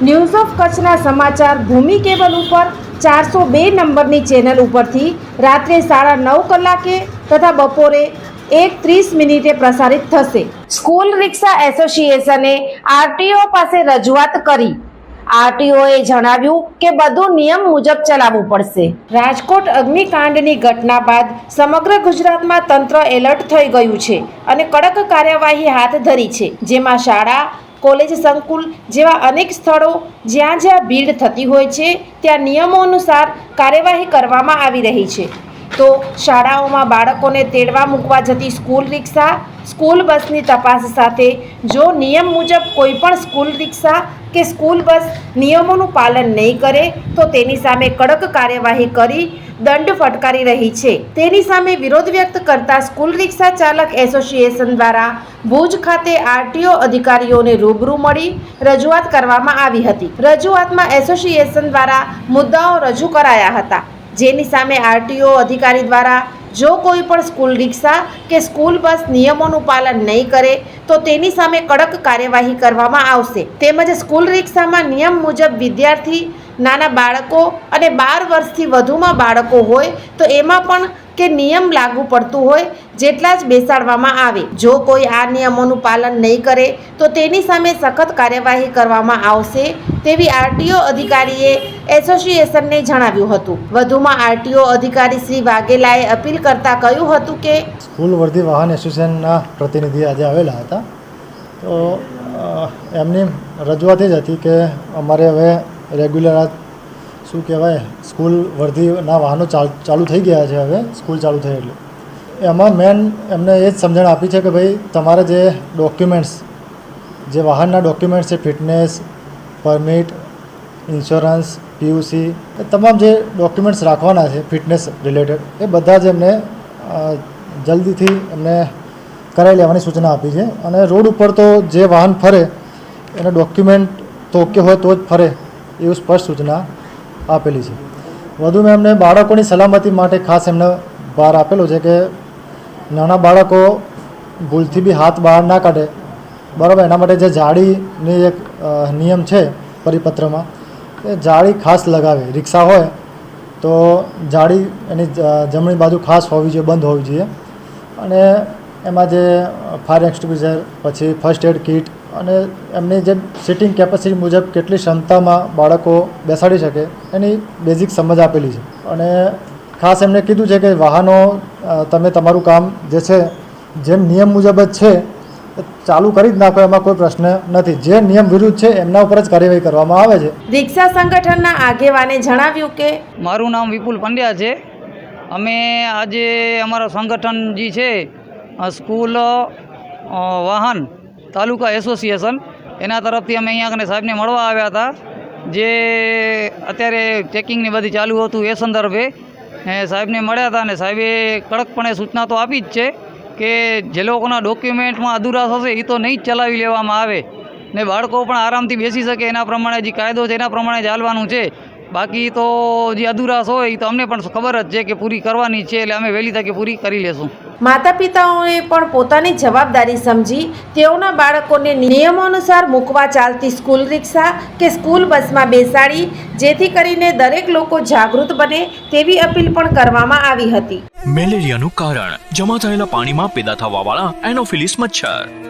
news of કચ્છના સમાચાર ભૂમિ cable ઉપર ચારસો બે નંબરની ચેનલ ઉપરથી રાત્રે સાડા નવ કલાકે તથા બપોરે એક ત્રીસ મિનિટે પ્રસારિત થશે. સ્કૂલ રિક્ષા એસોસિએશને આરટીઓ પાસે રજૂઆત કરી. આરટીઓએ જણાવ્યું કે બધું નિયમ મુજબ ચલાવવું પડશે. રાજકોટ અગ્નિકાંડની ઘટના બાદ સમગ્ર ગુજરાતમાં તંત્ર એલર્ટ થઈ ગયું છે અને કડક કાર્યવાહી હાથ ધરી છે જેમાં શાળા કોલેજ સંકુલ જેવા અનેક સ્થળો જ્યાં જ્યાં ભીડ થતી હોય છે, ત્યાં નિયમો અનુસાર કાર્યવાહી કરવામાં આવી રહી છે. તો શાળાઓમાં બાળકોને તેડવા મૂકવા જતી સ્કૂલ રિક્ષા, સ્કૂલ બસની તપાસ સાથે જો નિયમ મુજબ કોઈ પણ સ્કૂલ રિક્ષા કે સ્કૂલ બસ નિયમોનું પાલન નહીં કરે, તો તેની સામે કડક કાર્યવાહી કરી દંડ ફટકારી રહી છે. તેની સામે વિરોધ વ્યક્ત કરતા સ્કૂલ રિક્ષા ચાલક એસોસિએશન દ્વારા ભુજ ખાતે આરટીઓ અધિકારીઓને રૂબરૂ મળી રજૂઆત કરવામાં આવી હતી. રજૂઆતમાં એસોસિએશન દ્વારા મુદ્દાઓ રજૂ કરાયા હતા. જેની સામે આરટીઓ અધિકારી દ્વારા જો કોઈ પણ સ્કૂલ રિક્ષા કે સ્કૂલ બસ નિયમોનું પાલન નહીં કરે, તો તેની સામે કડક કાર્યવાહી કરવામાં આવશે. તેમજ સ્કૂલ રિક્ષામાં નિયમ મુજબ વિદ્યાર્થી નાના બાળકો અને બાર વર્ષથી વધુમાં બાળકો હોય તો એમાં પણ કે નિયમ લાગુ પડતું હોય જેટલા જ બેસાડવામાં આવે. જો કોઈ આ નિયમોનું પાલન નહીં કરે, તો તેની સામે સખત કાર્યવાહી કરવામાં આવશે તેવી આરટીઓ અધિકારીએ એસોસિએશનને જણાવ્યું હતું. વધુમાં આરટીઓ અધિકારી શ્રી વાઘેલાએ અપીલ કરતા કહ્યું હતું કે સ્કૂલ વર્ધી વાહન એસોસિએશનના પ્રતિનિધિ આજે આવેલા હતા. તો એમની રજૂઆત જ હતી કે અમારે હવે રેગ્યુલર આ શું કહેવાય? સ્કૂલ વર્ધીના વાહનો ચાલ થઈ ગયા છે હવે. સ્કૂલ ચાલુ થઈ એટલે. એમાં મેન એમને એ જ સમજણ આપી છે કે ભાઈ, તમારે જે ડોક્યુમેન્ટ્સ જે વાહનના ડોક્યુમેન્ટ્સ છે ફિટનેસ પરમિટ ઇન્સ્યોરન્સ પીયુસી એ તમામ જે ડોક્યુમેન્ટ્સ રાખવાના છે ફિટનેસ રિલેટેડ એ બધા જ એમને જલ્દીથી એમને કરાવી લેવાની સૂચના આપી છે. અને રોડ ઉપર તો જે વાહન ફરે, એના ડોક્યુમેન્ટ તો ઓકે હોય તો જ ફરે. એવું સ્પષ્ટ સૂચના આપેલી છે. વધુમાં એમને બાળકોની સલામતી માટે ખાસ એમને ભાર આપેલો છે કે નાના બાળકો ભૂલથી બી હાથ બહાર ના કાઢે. બરાબર, એના માટે જે જાળીની એક નિયમ છે પરિપત્રમાં, એ જાળી ખાસ લગાવે. રિક્ષા હોય તો જાળી એની જમણી બાજુ ખાસ હોવી જોઈએ, બંધ હોવી જોઈએ. અને એમાં જે ફાયર એક્સટિંગ્વિશર પછી ફર્સ્ટ એડ કિટ અને એમની જે સિટિંગ કેપેસિટી મુજબ કેટલી ક્ષમતામાં બાળકો બેસાડી શકે એની બેઝિક સમજ આપેલી છે. અને ખાસ એમને કીધું છે કે વાહનો તમે તમારું કામ જે છે જેમ નિયમ મુજબ જ છે એ ચાલુ કરી જ નાખો એમાં કોઈ પ્રશ્ન નથી. જે નિયમ વિરુદ્ધ છે એમના ઉપર જ કાર્યવાહી કરવામાં આવે છે. રિક્ષા સંગઠનના આગેવાને જણાવ્યું કે મારું નામ વિપુલ પંડ્યા છે. અમે આજે અમારો સંગઠન જે છે સ્કૂલ વાહન તાલુકા એસોસિએશન. એના તરફથી અમે અહીંયા કને સાહેબને મળવા આવ્યા હતા. જે અત્યારે ચેકિંગની બધી ચાલુ હતું એ સંદર્ભે. સાહેબને મળ્યા હતા અને સાહેબે કડકપણે સૂચના તો આપી જ છે કે જે લોકોના ડોક્યુમેન્ટમાં અધૂરા થશે એ તો નહીં જ ચલાવી લેવામાં આવે. ને બાળકો પણ આરામથી બેસી શકે એના પ્રમાણે, જે કાયદો છે એના પ્રમાણે ચાલવાનું છે. બાકી તો જે અધુરાશ હોય એ તો અમને પણ ખબર જ છે કે પૂરી કરવાની છે એટલે અમે વહેલી તકે પૂરી કરી લેશું. માતા પિતાઓએ પણ પોતાની જવાબદારી સમજી તેઓના બાળકોને નિયમો અનુસાર મૂકવા ચાલતી સ્કૂલ રિક્ષા કે સ્કૂલ બસમાં બેસાડી જેથી કરીને દરેક લોકો જાગૃત બને તેવી અપીલ પણ કરવામાં આવી હતી. મેલેરિયાનું કારણ જમા થયેલા પાણીમાં પેદા થવાવાળા એનોફિલિસ મચ્છર.